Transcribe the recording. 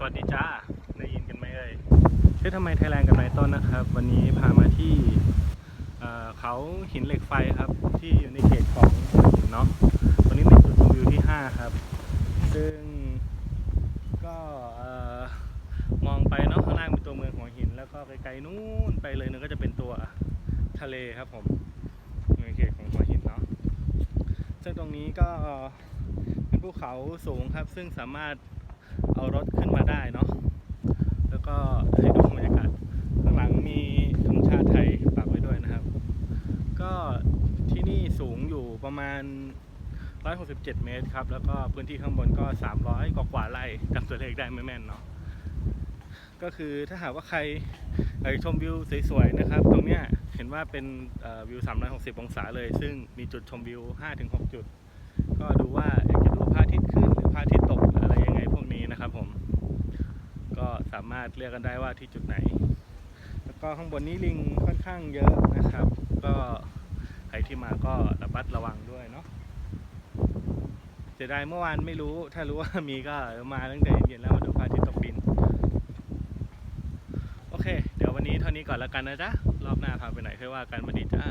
สวัสดีจ้า ได้ยินกันไหมเอ่ยชื่อทำไมไทยแลนด์กับนายต้นนะครับ วันนี้พามาที่เขาหินเหล็กไฟครับ ที่อยู่ในเขตของหัวหินเนาะตรงนี้เป็นจุดชมวิวที่ 5 ครับ ซึ่งก็มองไปเนาะข้างล่างเป็นตัวเมืองหัวหิน แล้วก็ไกลๆนู้นไปเลยนึงก็จะเป็นตัวทะเลครับผมในเขตของหัวหินเนาะซึ่งตรงนี้ก็เป็นภูเขาสูงครับ ซึ่งสามารถ เอารถขึ้นมาได้เนาะแล้วก็ให้ดูบรรยากาศข้างหลังมีธงชาติไทยปักไว้ด้วยนะครับ ก็ที่นี่สูงอยู่ประมาณ 167 เมตรครับ แล้วก็พื้นที่ข้างบนก็ 300 กว่ากว่าไร่จำตัวเลขได้ไม่แม่นเนาะก็คือถ้าหากว่าใครอยากชมวิวสวยๆนะครับ ตรงเนี้ยเห็นว่าเป็นวิว 360 องศาเลย ซึ่งมีจุดชมวิว 5-6 จุด ก็ดูว่า สามารถเลือกกันได้ว่าที่จุดไหน แล้วก็ข้างบนนี้ลิงค่อนข้างเยอะนะครับ ก็ใครที่มาก็ระมัดระวังด้วยเนาะเสียดายเมื่อวานไม่รู้ ถ้ารู้ว่ามีก็มาตั้งแต่เย็นๆแล้วมาดูพระอาทิตย์ตกดิน โอเค เดี๋ยววันนี้เท่านี้ก่อนแล้วกันนะจ๊ะ รอบหน้าพาไปไหนค่อยว่ากันมาดีจ้า